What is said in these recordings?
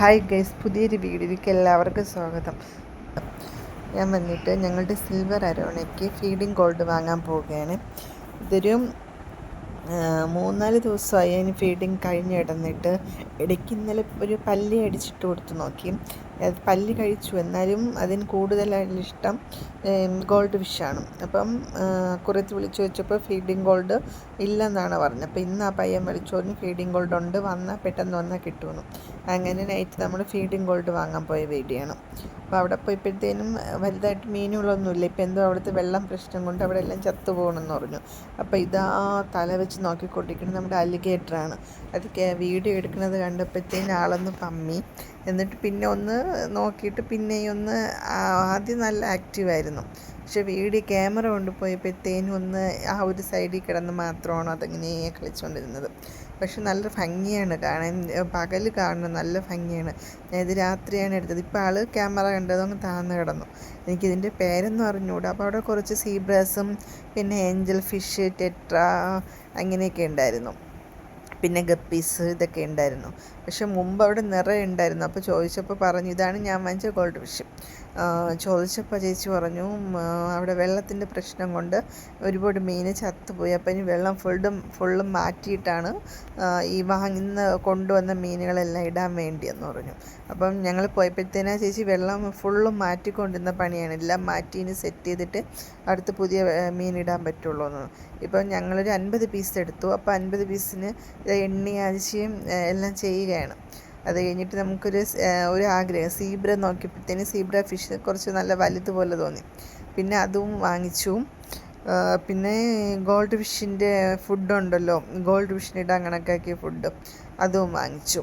Hi guys പുതിയൊരു വീഡിയോയിലേക്ക് എല്ലാവർക്കും സ്വാഗതം. ഞാൻ വന്നിട്ട് ഞങ്ങളുടെ സിൽവർ അരോണയ്ക്ക് ഫീഡിങ് ഗോൾഡ് വാങ്ങാൻ പോവുകയാണ്. ഇതൊരു മൂന്നാൽ ദിവസമായി അതിന് ഫീഡിങ് കഴിഞ്ഞിടന്നിട്ട് ഇടയ്ക്ക് ഇന്നലെ ഒരു പല്ലി അടിച്ചിട്ട് കൊടുത്തു നോക്കി. പല്ലി കഴിച്ചു. എന്നാലും അതിന് കൂടുതലായിട്ടുള്ള ഇഷ്ടം ഗോൾഡ് ഫിഷാണ് അപ്പം കുറച്ച് വിളിച്ചു വെച്ചപ്പോൾ ഫീഡിങ് ഗോൾഡ് ഇല്ലെന്നാണ് പറഞ്ഞത്. അപ്പോൾ ഇന്ന് ആ പയ്യൻ വിളിച്ചോറിന് ഫീഡിങ് ഗോൾഡ് ഉണ്ട് വന്നാൽ പെട്ടെന്ന് വന്നാൽ കിട്ടുമെന്ന്. അങ്ങനെ നൈറ്റ് നമ്മൾ ഫീഡിങ് ഗോൾഡ് വാങ്ങാൻ പോയ വീഡിയോയാണ് അപ്പോൾ അവിടെ പോയപ്പോഴത്തേനും വലുതായിട്ട് മീനുകളൊന്നുമില്ല. ഇപ്പം എന്തോ അവിടുത്തെ വെള്ളം പ്രശ്നം കൊണ്ട് അവിടെ എല്ലാം ചത്തു പോകണമെന്ന് പറഞ്ഞു. അപ്പോൾ ഇതാ തല വെച്ച് നോക്കിക്കൊണ്ടിരിക്കുന്നത് നമ്മുടെ അലിഗേറ്ററാണ് അത് വീഡിയോ എടുക്കുന്നത് കണ്ടപ്പോഴത്തേനും ആളൊന്ന് പമ്മി. എന്നിട്ട് പിന്നെ ഒന്ന് നോക്കിയിട്ട് പിന്നെയും ഒന്ന് ആദ്യം നല്ല ആക്റ്റീവായിരുന്നു. പക്ഷെ വീഡിയോ ക്യാമറ കൊണ്ടുപോയപ്പോഴത്തേനും ഒന്ന് ആ ഒരു സൈഡിൽ കിടന്ന് മാത്രമാണ് അതിങ്ങനെ കളിച്ചുകൊണ്ടിരുന്നത്. പക്ഷെ നല്ല ഭംഗിയാണ് കാണാൻ പകൽ കാണുന്നത് നല്ല ഭംഗിയാണ്. ഞാൻ ഇത് രാത്രിയാണ് എടുത്തത്. ഇപ്പോൾ ആൾ ക്യാമറ കണ്ടതൊന്ന് താന്ന് കിടന്നു. എനിക്കിതിന്റെ പേരൊന്നും അറിഞ്ഞുകൂടാ അപ്പോൾ അവിടെ കുറച്ച് സീബ്രാസും പിന്നെ ഏഞ്ചൽ ഫിഷ് ടെട്ര അങ്ങനെയൊക്കെ ഉണ്ടായിരുന്നു. പിന്നെ ഗപ്പീസ് ഇതൊക്കെ ഉണ്ടായിരുന്നു. പക്ഷെ മുമ്പ് അവിടെ നിറയെ ഉണ്ടായിരുന്നു. അപ്പോൾ ചോദിച്ചപ്പോൾ പറഞ്ഞു ഇതാണ് ഞാൻ വാങ്ങിച്ച ഗോൾഡ് ഫിഷ് ചോദിച്ചപ്പോൾ ചേച്ചി പറഞ്ഞു അവിടെ വെള്ളത്തിന്റെ പ്രശ്നം കൊണ്ട് ഒരുപാട് മീൻ ചത്തുപോയി. അപ്പോൾ ഇനി വെള്ളം ഫുള്ളും ഫുള്ളും മാറ്റിയിട്ടാണ് ഈ വാങ്ങുന്ന കൊണ്ടുവന്ന മീനുകളെല്ലാം ഇടാൻ വേണ്ടിയെന്ന് പറഞ്ഞു. അപ്പം ഞങ്ങൾ പോയപ്പോഴത്തേനാ ചേച്ചി വെള്ളം ഫുള്ളും മാറ്റിക്കൊണ്ടിരുന്ന പണിയാണ്. എല്ലാം മാറ്റി ഇനി സെറ്റ് ചെയ്തിട്ട് അടുത്ത് പുതിയ മീൻ ഇടാൻ പറ്റുള്ളൂ എന്ന് ഇപ്പം ഞങ്ങളൊരു അൻപത് പീസ് എടുത്തു. അപ്പോൾ അൻപത് പീസിന് എണ്ണി ആഴ്ചയും എല്ലാം ചെയ്യുകയാണ്. അത് കഴിഞ്ഞിട്ട് നമുക്കൊരു ഒരു ആഗ്രഹം. സീബ്ര നോക്കിയപ്പോഴത്തേന് സീബ്ര ഫിഷ് കുറച്ച് നല്ല വലുതുപോലെ തോന്നി. പിന്നെ അതും വാങ്ങിച്ചു. പിന്നെ ഗോൾഡ് ഫിഷിന്റെ ഫുഡുണ്ടല്ലോ. ഗോൾഡ് ഫിഷിനിടാൻ കണക്കാക്കിയ ഫുഡ് അതും വാങ്ങിച്ചു.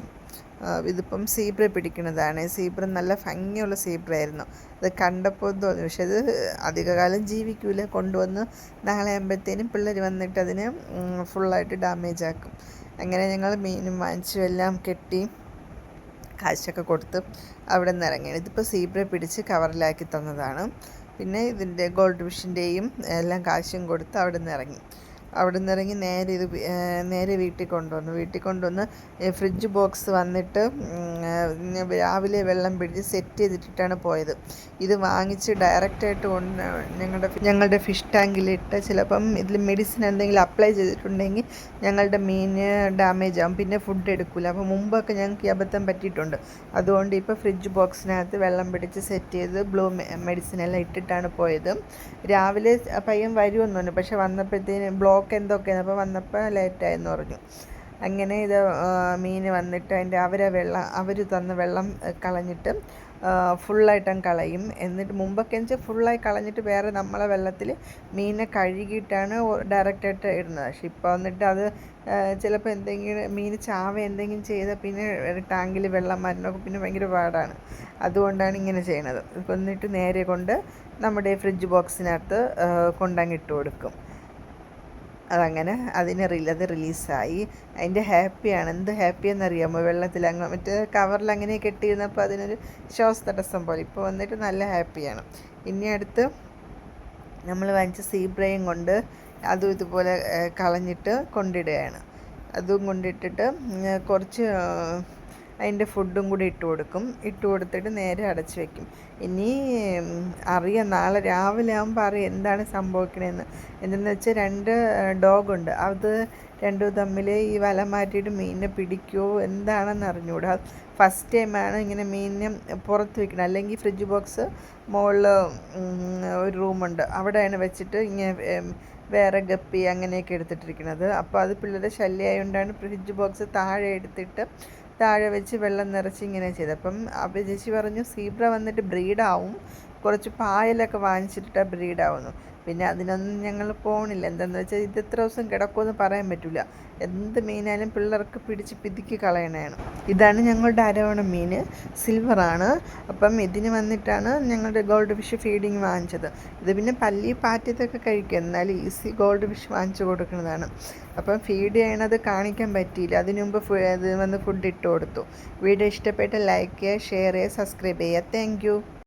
ഇതിപ്പം സീബ്ര പിടിക്കുന്നതാണ്. സീബ്ര നല്ല ഭംഗിയുള്ള സീബ്ര ആയിരുന്നു. അത് കണ്ടപ്പോൾ തോന്നി. പക്ഷെ അത് അധികകാലം ജീവിക്കൂല. കൊണ്ടുവന്ന് നാളെ ആകുമ്പോഴത്തേനും പിള്ളേർ വന്നിട്ട് അതിനെ ഫുള്ളായിട്ട് ഡാമേജ് ആക്കും. അങ്ങനെ ഞങ്ങൾ മീനും വാങ്ങിച്ചു. എല്ലാം കെട്ടി. കാശൊക്കെ കൊടുത്ത് അവിടെ നിന്ന് ഇറങ്ങിയാണ് ഇതിപ്പോൾ സീബ്ര പിടിച്ച് കവറിലാക്കി തന്നതാണ്. പിന്നെ ഇതിന്റെ ഗോൾഡ് ഫിഷിന്റെയും എല്ലാം കാശും കൊടുത്ത് അവിടെ നിന്ന് ഇറങ്ങി. അവിടെ നിന്ന് ഇറങ്ങി നേരെ ഇത് നേരെ വീട്ടിൽ കൊണ്ടുവന്നു. വീട്ടിൽ കൊണ്ടുവന്ന് ഫ്രിഡ്ജ് ബോക്സ് വന്നിട്ട് രാവിലെ വെള്ളം പിടിച്ച് സെറ്റ് ചെയ്തിട്ടിട്ടാണ് പോയത്. ഇത് വാങ്ങിച്ച് ഡയറക്റ്റായിട്ട് കൊണ്ട് ഞങ്ങളുടെ ഞങ്ങളുടെ ഫിഷ് ടാങ്കിലിട്ട് ചിലപ്പം ഇതിൽ മെഡിസിൻ എന്തെങ്കിലും അപ്ലൈ ചെയ്തിട്ടുണ്ടെങ്കിൽ ഞങ്ങളുടെ മീൻ ഡാമേജ് ആകും പിന്നെ ഫുഡ് എടുക്കില്ല അപ്പോൾ മുമ്പൊക്കെ ഞങ്ങൾക്ക് ഈ അബദ്ധം പറ്റിയിട്ടുണ്ട്. അതുകൊണ്ട് ഇപ്പോൾ ഫ്രിഡ്ജ് ബോക്സിനകത്ത് വെള്ളം പിടിച്ച് സെറ്റ് ചെയ്ത് ബ്ലൂ മെഡിസിൻ എല്ലാം ഇട്ടിട്ടാണ് പോയത്. രാവിലെ പയ്യൻ വരുമെന്നു പക്ഷെ വന്നപ്പോഴത്തേന് ബ്ലോ ബ്ലോക്ക് എന്തൊക്കെയാണ് അപ്പോൾ വന്നപ്പോൾ ലേറ്റായെന്ന് പറഞ്ഞു. അങ്ങനെ ഇത് മീൻ വന്നിട്ട് അതിന്റെ അവരെ വെള്ളം അവർ തന്ന വെള്ളം കളഞ്ഞിട്ട് ഫുള്ളായിട്ടും കളയും. എന്നിട്ട് മുമ്പൊക്കെ വെച്ചാൽ ഫുള്ളായി കളഞ്ഞിട്ട് വേറെ നമ്മളെ വെള്ളത്തിൽ മീനെ കഴുകിയിട്ടാണ് ഡയറക്റ്റായിട്ട് ഇടുന്നത്. പക്ഷെ ഇപ്പോൾ വന്നിട്ട് അത് ചിലപ്പോൾ എന്തെങ്കിലും മീൻ ചാവ എന്തെങ്കിലും ചെയ്താൽ പിന്നെ ടാങ്കിൽ വെള്ളം മരണമൊക്കെ പിന്നെ ഭയങ്കര പാടാണ്. അതുകൊണ്ടാണ് ഇങ്ങനെ ചെയ്യണത്. എന്നിട്ട് നേരെ കൊണ്ട് നമ്മുടെ ഫ്രിഡ്ജ് ബോക്സിനകത്ത് കൊണ്ടങ്ങിട്ട് കൊടുക്കും. അതങ്ങനെ അതിന് അത് റിലീസായി അതിന്റെ ഹാപ്പിയാണ് എന്ത് ഹാപ്പി എന്നറിയാമോ വെള്ളത്തിൽ അങ്ങ് മറ്റേ കവറിൽ അങ്ങനെ കെട്ടിയിരുന്നപ്പോൾ അതിനൊരു ശ്വാസ തടസ്സം പോലെ. ഇപ്പോൾ വന്നിട്ട് നല്ല ഹാപ്പിയാണ് ഇനി അടുത്ത് നമ്മൾ വാങ്ങിച്ച സീബ്രയും കൊണ്ട് അതും ഇതുപോലെ കളഞ്ഞിട്ട് കൊണ്ടിടുകയാണ്. അതും കൊണ്ടിട്ടിട്ട് കുറച്ച് അതിന്റെ ഫുഡും കൂടി ഇട്ട് കൊടുക്കും. ഇട്ട് കൊടുത്തിട്ട് നേരെ അടച്ച് വെക്കും. ഇനി അറിയാം നാളെ രാവിലെ ആകുമ്പോൾ അറിയാം എന്താണ് സംഭവിക്കണതെന്ന് എന്തെന്ന് വെച്ചാൽ രണ്ട് ഡോഗുണ്ട്. അത് രണ്ടും തമ്മിൽ ഈ വല മാറ്റിയിട്ട് മീനിനെ പിടിക്കുമോ എന്താണെന്ന് അറിഞ്ഞുകൂടാ ഫസ്റ്റ് ടൈമാണ് ഇങ്ങനെ മീനിനെ പുറത്ത് വെക്കണം. അല്ലെങ്കിൽ ഫ്രിഡ്ജ് ബോക്സ് മുകളിൽ ഒരു റൂമുണ്ട്. അവിടെയാണ് വെച്ചിട്ട് ഇങ്ങനെ വേറെ ഗപ്പി അങ്ങനെയൊക്കെ എടുത്തിട്ടിരിക്കുന്നത് അപ്പോൾ അത് പിള്ളേരുടെ ശല്യമായതുകൊണ്ടാണ് ഫ്രിഡ്ജ് ബോക്സ് താഴെ എടുത്തിട്ട് താഴെ വെച്ച് വെള്ളം നിറച്ച് ഇങ്ങനെ ചെയ്ത്. അപ്പം അപ്പം പറഞ്ഞു സീബ്ര വന്നിട്ട് ബ്രീഡാവും. കുറച്ച് പായലൊക്കെ വാങ്ങിച്ചിട്ട് ബ്രീഡാവുന്നു. പിന്നെ അതിനൊന്നും ഞങ്ങൾ പോകണില്ല എന്താണെന്ന് വെച്ചാൽ ഇത് എത്ര ദിവസം കിടക്കുമെന്ന് പറയാൻ പറ്റില്ല എന്ത് മീനായാലും പിള്ളേർക്ക് പിടിച്ച് പിതുക്കി കളയണതാണ് ഇതാണ് ഞങ്ങളുടെ അരവണ മീൻ സിൽവറാണ്. അപ്പം ഇതിന് വന്നിട്ടാണ് ഞങ്ങളുടെ ഗോൾഡ് ഫിഷ് ഫീഡിങ് വാങ്ങിച്ചത്. ഇത് പിന്നെ പല്ലി പാറ്റിയതൊക്കെ കഴിക്കും. എന്നാൽ ഈസി ഗോൾഡ് ഫിഷ് വാങ്ങിച്ചു കൊടുക്കുന്നതാണ്. അപ്പം ഫീഡ് ചെയ്യണത് കാണിക്കാൻ പറ്റിയില്ല. അതിനു മുമ്പ് ഇത് വന്ന് ഫുഡ് ഇട്ട് കൊടുത്തു. വീഡിയോ ഇഷ്ടപ്പെട്ട് ലൈക്ക് ചെയ്യുക ഷെയർ ചെയ്യുക സബ്സ്ക്രൈബ് ചെയ്യുക. താങ്ക്